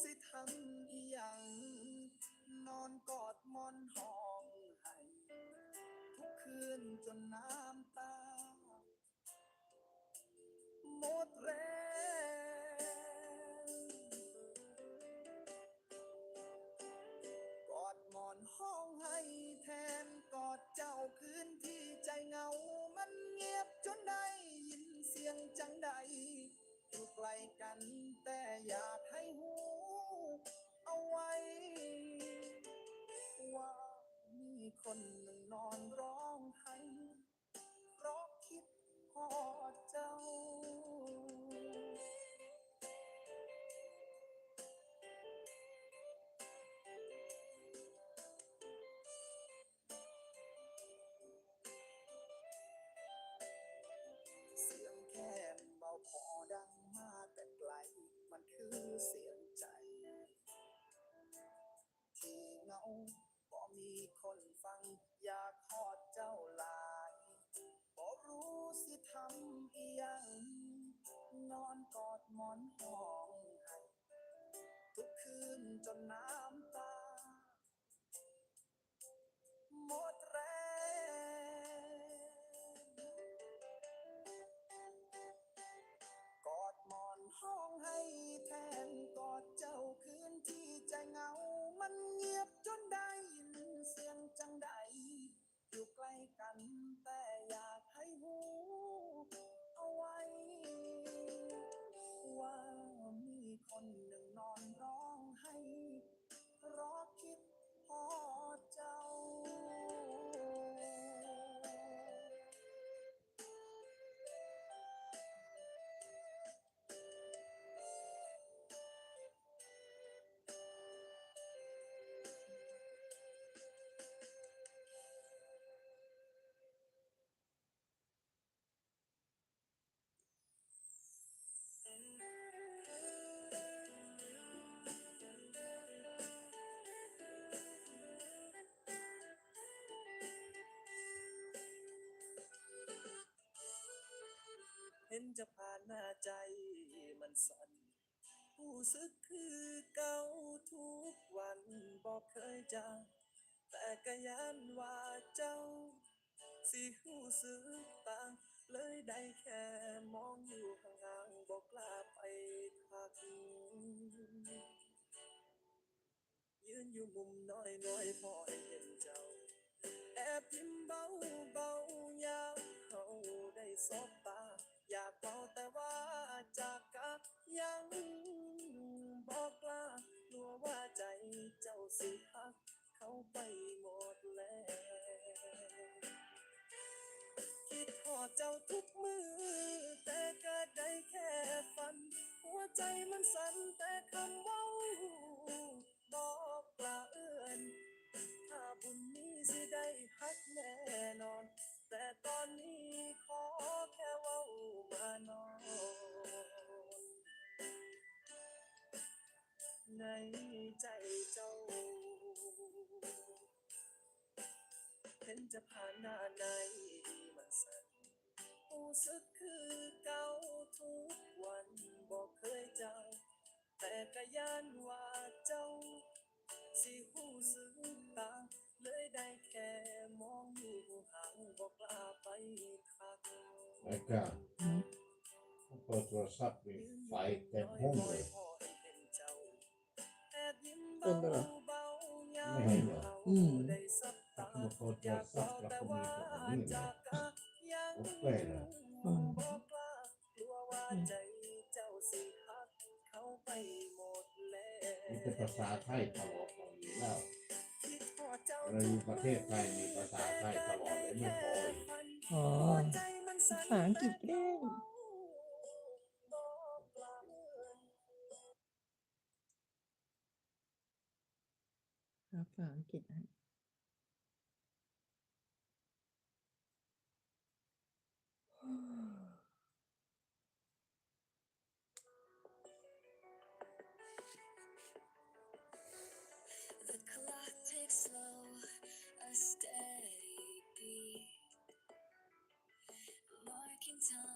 สิทำอีหยังนอนกอดมอนห้องให้ ทุกคืนจนน้ำตา หมดแรงกอดมอนห้องให้แทนกอดเจ้าคืนที่ใจเหงา มันเงียบจนได้ยินเสียงจังใดอยู่ไกลกันแต่อยาก คนหนึ่งนอนร้องไห้เพราะคิดพอดเจ้า เสียงแค่เบาพอดังมาแต่ไกล มันคือเสียงใจ ที่เหงา คนฟังอยากทอดเจ้าหลายบ่รู้สิทำอีหยังนอนกอดหมอนห เห็นจะผ่านหน้าใจมันสั่นผู้สึกคือเก่าทุกวันบอกเคยจางแต่ก็ยันว่าเจ้า สิหูสึกต่าง เลยได้แค่มองอยู่ห่างๆบอกกล้าไปทัก ยืนอยู่มุมน้อยน้อยๆพอเห็นเจ้า แอบยิ้มเบาเบาๆยามเขาได้สบตา เอาแต่ว่าจากกับยังบอกลากลัวว่าใจเจ้าสิหักเขาไปหมดแล้วคิดหอดเจ้าทุกมือ แต่ก็ได้แค่ฝัน หัวใจมันสั่นแต่คำ ในใจเจ้าเห็นจะผ่านหน้าในมันสั่นรู้สึกคือเก่าทุกวันบอกเคยจางแต่ก็ย่านว่าเจ้า สิหูสึกต่างเลยได้แค่มองอยู่ห่างบอกกล้าไปทักรายการเปิดโทรศัพท์มีไฟเต็มห้องเลยแอบยิ้ม เป็นด้วยเหรอเบาๆยามไม่เห็นเหรอเขาอืมได้สับตามาเปิดโทอรยากศับพอกท์แล้วแต่ก็มีว่าคนนี้จากกะยังโอเคนะอืมบอกกล้ากลัวว่าใจเจ้าสิหักเขาไปหมดแล้วมีแต่ภาษาไทยตลอดของนี้แล้วคิดทอดเจ้าเราอยู่ประเทศไทยมีภาษาไทยตลอดเลยไม่พออีกอ๋อหัวใจมันสั่นภาษาอังกฤษเล่น ภาษาอังกฤษอะ The clock ticks slow, a steady beat, marking time